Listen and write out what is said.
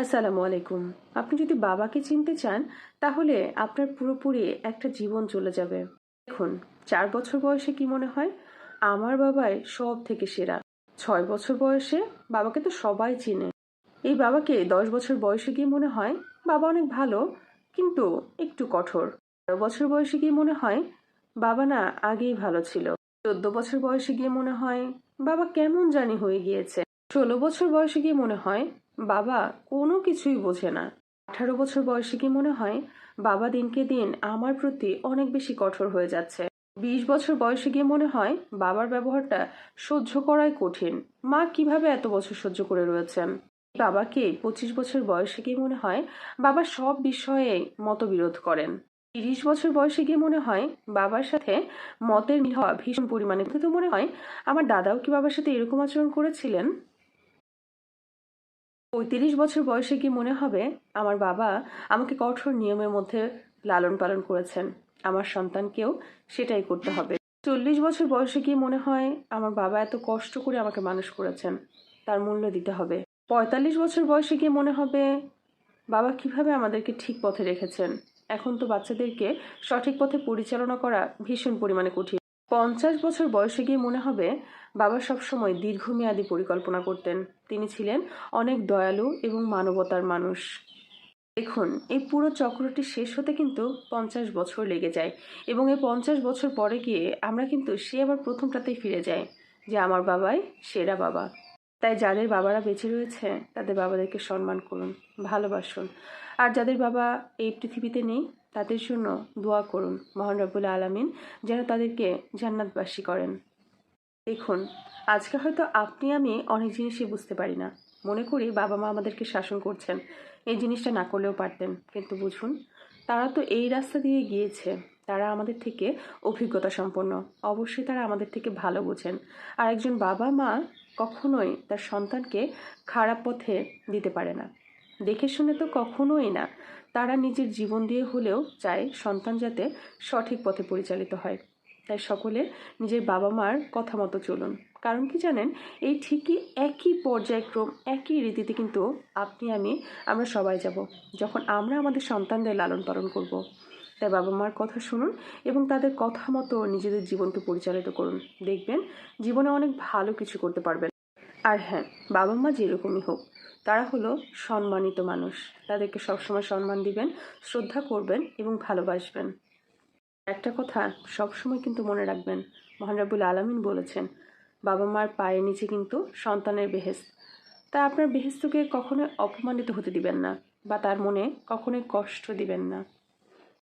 আসসালামু আলাইকুম। আপনি যদি বাবাকে চিনতে চান, তাহলে আপনার পুরোপুরি একটা জীবন চলে যাবে। দেখুন, চার বছর বয়সে কি মনে হয়? আমার বাবাই সব থেকে সেরা। ছয় বছর বয়সে বাবাকে তো সবাই চিনে। এই বাবাকে দশ বছর বয়সে গিয়ে মনে হয় বাবা অনেক ভালো, কিন্তু একটু কঠোর। বারো বছর বয়সে গিয়ে মনে হয় বাবা না আগেই ভালো ছিল। চোদ্দ বছর বয়সে গিয়ে মনে হয় বাবা কেমন জানি হয়ে গিয়েছে। ষোলো বছর বয়সে গিয়ে মনে হয় বাবা কোনো কিছুই বোঝে না। আঠারো বছর বয়সে কি মনে হয় বাবা দিনকে দিন আমার প্রতি অনেক বেশি কঠোর হয়ে যাচ্ছে? বিশ বছর বয়সে গিয়ে মনে হয় বাবার ব্যবহারটা সহ্য করাই কঠিন। মা কীভাবে এত বছর সহ্য করে রয়েছেন? বাবাকে পঁচিশ বছর বয়সে গিয়ে মনে হয় বাবা সব বিষয়ে মতবিরোধ করেন। তিরিশ বছর বয়সে গিয়ে মনে হয় বাবার সাথে মতের মিল হওয়া ভীষণ পরিমাণে। কিন্তু মনে হয় আমার দাদাও কি বাবার সাথে এরকম আচরণ করেছিলেন? পঁয়ত্রিশ বছর বয়সে কি মনে হবে আমার বাবা আমাকে কঠোর নিয়মের মধ্যে লালন পালন করেছেন। আমার সন্তানকেও সেটাই করতে হবে। চল্লিশ বছর বয়সে গিয়ে মনে হয় আমার বাবা এত কষ্ট করে আমাকে মানুষ করেছেন? তার মূল্য দিতে হবে। পঁয়তাল্লিশ বছর বয়সে গিয়ে মনে হবে বাবা কীভাবে আমাদেরকে ঠিক পথে রেখেছেন? এখন তো বাচ্চাদেরকে সঠিক পথে পরিচালনা করা ভীষণ পরিমাণে কঠিন। পঞ্চাশ বছর বয়সে গিয়ে মনে হবে বাবা সবসময় দীর্ঘমেয়াদী পরিকল্পনা করতেন। তিনি ছিলেন অনেক দয়ালু এবং মানবতার মানুষ। দেখুন, এই পুরো চক্রটি শেষ হতে কিন্তু পঞ্চাশ বছর লেগে যায় এবং এই পঞ্চাশ বছর পরে গিয়ে আমরা কিন্তু সে আবার প্রথমটাতেই ফিরে যাই যে আমার বাবাই সেরা বাবা। তাই যাদের বাবারা বেঁচে রয়েছে, তাদের বাবাদেরকে সম্মান করুন, ভালোবাসুন। আর যাদের বাবা এই পৃথিবীতে নেই তাদের জন্য দোয়া করুন, মহান রব্বুল আলমিন, যেন তাদেরকে জান্নাতবাসী করেন। দেখুন, আজকে হয়তো আপনি, আমি অনেক জিনিসই বুঝতে পারি না। মনে করি বাবা মা আমাদেরকে শাসন করছেন, এই জিনিসটা না করলেও পারতেন। কিন্তু বুঝুন, তারা তো এই রাস্তা দিয়ে গিয়েছে। তারা আমাদের থেকে অভিজ্ঞতা সম্পন্ন। অবশ্যই তারা আমাদের থেকে ভালো বোঝেন। আর একজন বাবা মা কখনোই তার সন্তানকে খারাপ পথে দিতে পারে না। দেখে শুনে তো কখনোই না তারা নিজের জীবন দিয়ে হলেও চায় সন্তান যাতে সঠিক পথে পরিচালিত হয়। তাই সকলে নিজের বাবা মার কথা মতো চলুন। কারণ কি জানেন, এই ঠিকই একই পর্যায়ক্রম, একই রীতিতে কিন্তু আপনি, আমি, আমরা সবাই যাব, যখন আমরা আমাদের সন্তানদের লালন পালন করব। তাই বাবা মার কথা শুনুন এবং তাদের কথা মতো নিজেদের জীবনকে পরিচালিত করুন। দেখবেন, জীবনে অনেক ভালো কিছু করতে পারবেন। আর হ্যাঁ বাবা মা যেরকমই হোক তারা হলো সম্মানিত মানুষ। তাদেরকে সবসময় সম্মান দিবেন, শ্রদ্ধা করবেন এবং ভালোবাসবেন। একটা কথা সবসময় কিন্তু মনে রাখবেন মহানরাবুল আলমিন বলেছেন, বাবা মার পায়ের নিচে কিন্তু সন্তানের বেহেস্ত তা আপনার বেহেস্তকে কখনোই অপমানিত হতে দিবেন না বা তার মনে কখনোই কষ্ট দিবেন না।